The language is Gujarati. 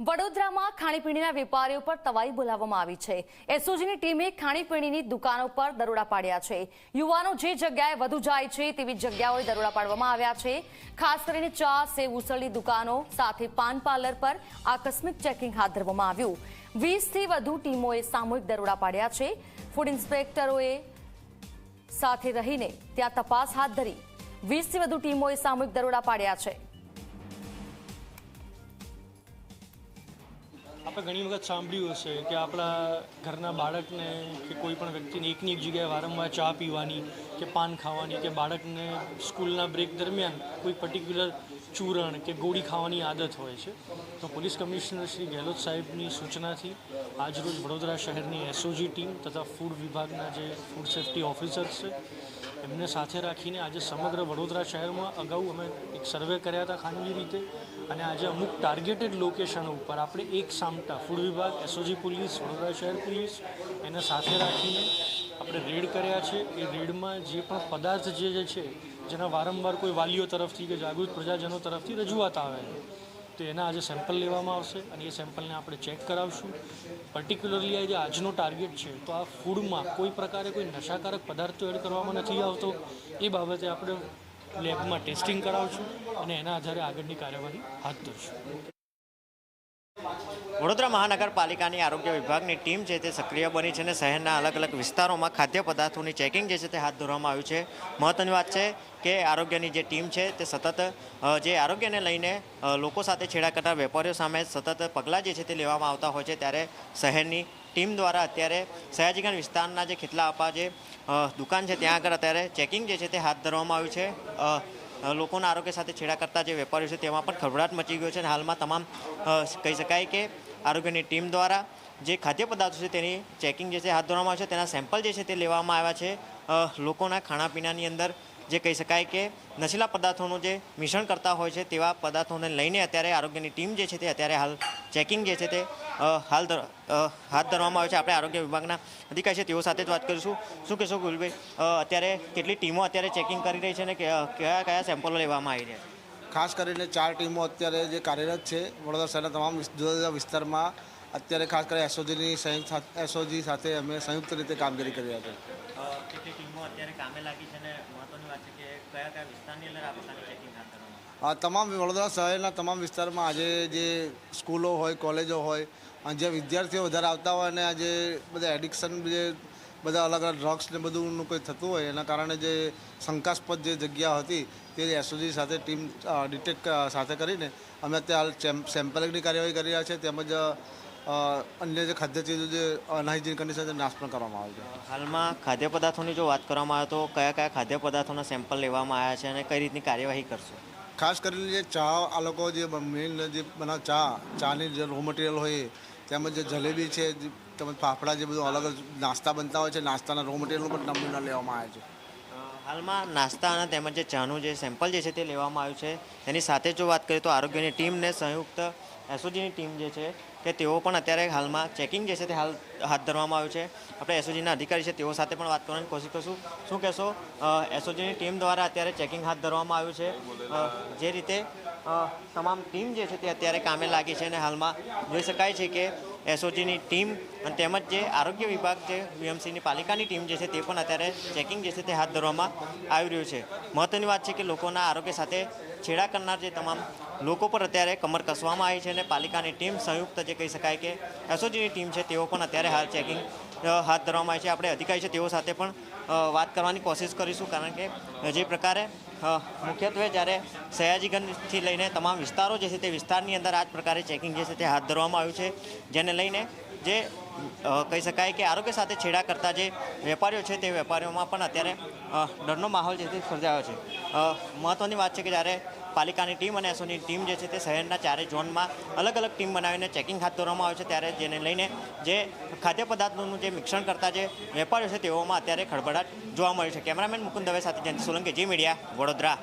વડોદરામાં ખાણીપીણીના વેપારીઓ પર તવાઈ બોલાવવામાં આવી છે. એસઓજીની ટીમે ખાણીપીણીની દુકાનો પર દરોડા પાડ્યા છે. યુવાનો જે જગ્યાએ વધુ જાય છે તેવી જગ્યાઓએ દરોડા પાડવામાં આવ્યા છે. ખાસ કરીને ચા, સેવ ઉસળની દુકાનો સાથે પાન પાર્લર પર આકસ્મિક ચેકિંગ હાથ ધરવામાં આવ્યું. વીસથી વધુ ટીમોએ સામૂહિક દરોડા પાડ્યા છે. ફૂડ ઇન્સ્પેક્ટરોએ સાથે રહીને ત્યાં તપાસ હાથ ધરી. વીસથી વધુ ટીમોએ સામૂહિક દરોડા પાડ્યા છે. આપણે ઘણી વખત સાંભળ્યું હશે કે આપણા ઘરના બાળકને કે કોઈ પણ વ્યક્તિને એકની એક જગ્યાએ વારંવાર ચા પીવાની કે પાન ખાવાની કે બાળકને સ્કૂલના બ્રેક દરમિયાન કોઈ પર્ટિક્યુલર ચૂરણ કે ગોળી ખાવાની આદત હોય છે. તો પોલીસ કમિશનર શ્રી ગેહલોત સાહેબની સૂચનાથી આજરોજ વડોદરા શહેરની એસઓજી ટીમ તથા ફૂડ વિભાગના જે ફૂડ સેફ્ટી ઓફિસર્સ છે એમને સાથે રાખીને આજે સમગ્ર વડોદરા શહેરમાં અગાઉ અમે એક સર્વે કર્યા હતા ખાનગી રીતે. અને આજે અમુક ટાર્ગેટેડ લોકેશનો ઉપર આપણે એક સામટા ફૂડ વિભાગ એસઓજી પોલીસ વડોદરા શહેર પોલીસ એને સાથે રાખીને આપણે રેડ કર્યા છે. એ રેડમાં જે પણ પદાર્થ જે છે, જેના વારંવાર કોઈ વાલીઓ તરફથી કે જાગૃત પ્રજાજનો તરફથી રજૂઆત આવે છે. તો એના આજે સેમ્પલ લેવામાં આવશે અને એ સેમ્પલને આપણે ચેક કરાવશું. પર્ટિક્યુલરલી આ જે આજનો ટાર્ગેટ છે, તો આ ફૂડમાં કોઈ પ્રકારે કોઈ નશાકારક પદાર્થો એડ કરવામાં નથી આવતો. એ બાબતે આપણે લેબમાં ટેસ્ટિંગ કરાવશું અને એના આધારે આગળની કાર્યવાહી હાથ ધરશું. વડોદરા મહાનગરપાલિકાની આરોગ્ય વિભાગની ટીમ છે તે સક્રિય બની છે અને શહેરના અલગ અલગ વિસ્તારોમાં ખાદ્ય પદાર્થોની ચેકિંગ જે છે તે હાથ ધરવામાં આવ્યું છે. મહત્વની વાત છે કે આરોગ્યની જે ટીમ છે તે સતત જે આરોગ્યને લઈને લોકો સાથે છેડા કરતા વેપારીઓ સામે સતત પગલાં જે છે તે લેવામાં આવતા હોય છે ત્યારે શહેરની ટીમ દ્વારા અત્યારે સયાજીગંજ વિસ્તારના જે ખીટલા આપા જે દુકાન છે ત્યાં આગળ અત્યારે ચેકિંગ જે છે તે હાથ ધરવામાં આવ્યું છે. લોકોના આરોગ્ય સાથે છેડા કરતા જે વેપારીઓ છે તેમાં પણ ખળભળાટ મચી ગયો છે અને હાલમાં તમામ કહી શકાય કે આરોગ્યની ટીમ દ્વારા જે ખાદ્ય પદાર્થો છે તેની ચેકિંગ જે છે, હાથ ધરવામાં આવે છે, તેના સેમ્પલ જે છે તે લેવામાં આવ્યા છે. લોકોના ખાણાપીણાની અંદર જે કહી શકાય કે નશીલા પદાર્થોનું જે મિશ્રણ કરતા હોય છે તેવા પદાર્થોને લઈને અત્યારે આરોગ્યની ટીમ જે છે તે અત્યારે હાલ ચેકિંગ જે છે તે હાલ હાથ ધરવામાં આવે છે. આપણે આરોગ્ય વિભાગના અધિકારી છે તેઓ સાથે જ વાત કરીશું. શું કહેશો ગુલભાઈ અત્યારે કેટલી ટીમો અત્યારે ચેકિંગ કરી રહી છે અને કયા કયા સેમ્પલો લેવામાં આવી રહ્યા છે? ખાસ કરીને ચાર ટીમો અત્યારે જે કાર્યરત છે, વડોદરા શહેરના તમામ જુદા જુદા વિસ્તારમાં અત્યારે ખાસ કરીને એસઓજીની સંયુક્ત એસઓજી સાથે અમે સંયુક્ત રીતે કામગીરી કરી રહ્યા છીએ. આ તમામ વડોદરા શહેરના તમામ વિસ્તારમાં આજે જે સ્કૂલો હોય, કોલેજો હોય, અને જે વિદ્યાર્થીઓ વધારે આવતા હોય અને આજે બધા એડિક્શન જે બધા અલગ અલગ ડ્રગ્સ ને બધુંનું કોઈ થતું હોય, એના કારણે જે શંકાસ્પદ જે જગ્યા હતી, તે એસઓજી સાથે ટીમ ડિટેક્ટ સાથે કરીને અમે અત્યારે હાલ સેમ્પલિંગની કાર્યવાહી કરી રહ્યા છે તેમજ અન્ય જે ખાદ્ય ચીજો જે અનહાઇજીન કન્ડિશન છે નાશ પણ કરવામાં આવે છે. હાલમાં ખાદ્ય પદાર્થોની જો વાત કરવામાં આવે તો કયા કયા ખાદ્ય પદાર્થોના સેમ્પલ લેવામાં આવ્યા છે અને કઈ રીતની કાર્યવાહી કરશો? ખાસ કરીને જે ચા આ લોકો જે મેઇન જે બનાવ ચા ચાની જે રો મટીરિયલ હોય તેમજ જે જલેબી છે તેમજ ફાફડા જે બધું અલગ અલગ નાસ્તા બનતા હોય છે નાસ્તાના રો મટીરિયલનું પણ નમૂના લેવામાં આવે છે. હાલમાં નાસ્તા અને તેમજ જે ચાનું જે સેમ્પલ જે છે તે લેવામાં આવ્યું છે, તેની સાથે જો વાત કરીએ તો આરોગ્યની ટીમને સંયુક્ત એસઓજીની ટીમ જે છે, કે તેઓ પણ અત્યારે હાલમાં ચેકિંગ જે છે તે હાલ હાથ ધરવામાં આવ્યું છે. આપણે એસઓજીના અધિકારી છે તેઓ સાથે પણ વાત કરવાની કોશિશ કરશું. શું કહેશો? એસઓજીની ટીમ દ્વારા અત્યારે ચેકિંગ હાથ ધરવામાં આવ્યું છે. જે રીતે તમામ ટીમ જે છે તે અત્યારે કામે લાગી છે અને હાલમાં જોઈ શકાય છે કે એસઓજીની ટીમ અને તેમજ જે આરોગ્ય વિભાગ છે વીએમસીની પાલિકાની ટીમ જે છે તે પણ અત્યારે ચેકિંગ જે છે તે હાથ ધરવામાં આવી રહ્યું છે. મહત્ત્વની વાત છે કે લોકોના આરોગ્ય સાથે છેડા કરનાર જે તમામ લોકો પર અત્યારે કમર કસવામાં આવી છે અને પાલિકાની ટીમ સંયુક્ત જે કહી શકાય કે એસઓજીની ટીમ છે તેઓ પણ અત્યારે હાલ ચેકિંગ હાથ ધરવામાં આવી છે. આપણે અધિકારી છે તેઓ સાથે પણ વાત કરવાની કોશિશ કરીશું. કારણ કે જે પ્રકારે મુખ્યત્વે જ્યારે સયાજીગંજથી લઈને તમામ વિસ્તારો જે છે તે વિસ્તારની અંદર આ જ પ્રકારે ચેકિંગ જે છે તે હાથ ધરવામાં આવ્યું છે. જેને લઈને જે કહી શકાય કે આરોગ્ય સાથે છેડા કરતા જે વેપારીઓ છે તે વેપારીઓમાં પણ અત્યારે ડરનો માહોલ જે સર્જાયો છે. મહત્ત્વની વાત છે કે જ્યારે પાલિકાની ટીમ અને એસોની ટીમ જે છે તે શહેરના ચારે ઝોનમાં અલગ અલગ ટીમ બનાવીને ચેકિંગ હાથ ધરવામાં આવે છે. ત્યારે જેને લઈને જે ખાદ્ય પદાર્થોનું જે મિશ્રણ કરતા જે વેપારીઓ છે તેઓમાં અત્યારે ખળભળાટ જોવા મળ્યું છે. કેમેરામેન મુકુંદ દવે સાથે જયંતિ સોલંકી, જી મીડિયા, વડોદરા.